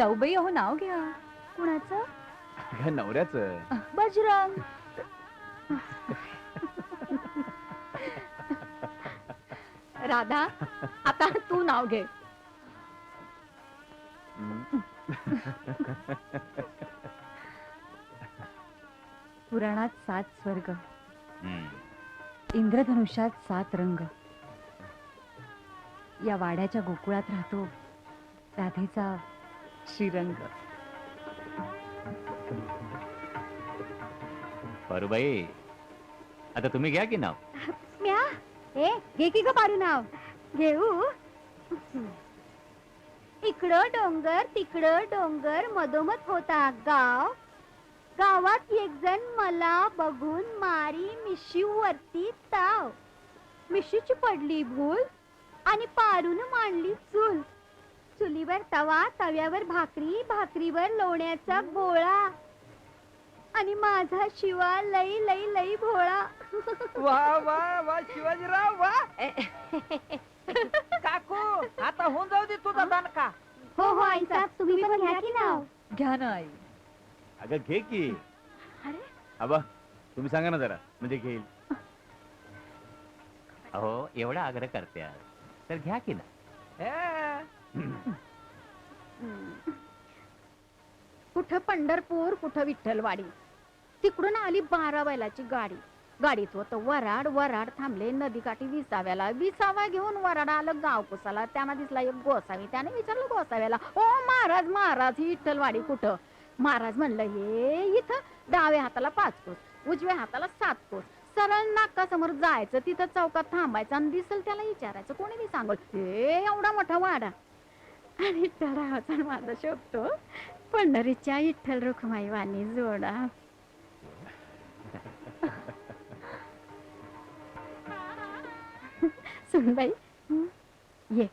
जाऊबाई अहो नाव घ्या. कुणाचं? अगं नवऱ्याचं. बजरंग. राधा आता तू नाव घे. पुराणात सात स्वर्ग. इंद्रधनुष्यात सात रंग. या वाड्याच्या गोकुळात राहतो राधेचा श्रीरंग. पारुबाई आता तुम्ही घ्या की नाव? म्या? ए घे की ग पारू नाव? घेऊ. इकडं डोंगर तिकडं डोंगर मधोमध होता गाव. गावात एक जण मला बघून मारी मिशी वरती ताव. मिशीची पडली भूल आणि पारून मांडली चूल. चुलीवर तवा तव्यावर भाकरी भाकरीवर लोण्याचा गोळा आणि माझा शिवा लई लई लई भोळा. वा वा वा शिवाजीराव वा. काकू आता होऊन जाऊ दे तुझा दणका हो हो आईचा तुम्ही पण घ्या की नाव. घ्या ना आई. अगं घे की. अरे. आबा तुम्ही सांगा ना जरा म्हणजे घेईल. अहो एवढा आग्रह करत्या तर घ्या की ना. हे, कुठं पंढरपूर कुठं विठ्ठलवाडी. तिकडून आली बारा बैलाची गाडी. गाडीत होतं वराड वराड थांबले. नदीकाठी विसाव्याला विसावा घेऊन वराड आलं गाव कुसाला त्यांना दिसला एक गोसावी. त्याने विचारलं गोसाव्याला ओ महाराज महाराज ही विठ्ठलवाडी कुठं? महाराज म्हणलं हे इथं डाव्या हाताला पाच कोस उजव्या हाताला सात कोस. सरळ नाकासमोर जायचं तिथं चौकात थांबायचं आणि दिसल त्याला विचारायचं. कोणी बी सांगल हे एवढा मोठा वाडा आणि विठ्ठलरावाचा माझा शोभतो पंढरीच्या विठ्ठल रुखमाई वाणी जोडा सुनबाई? ये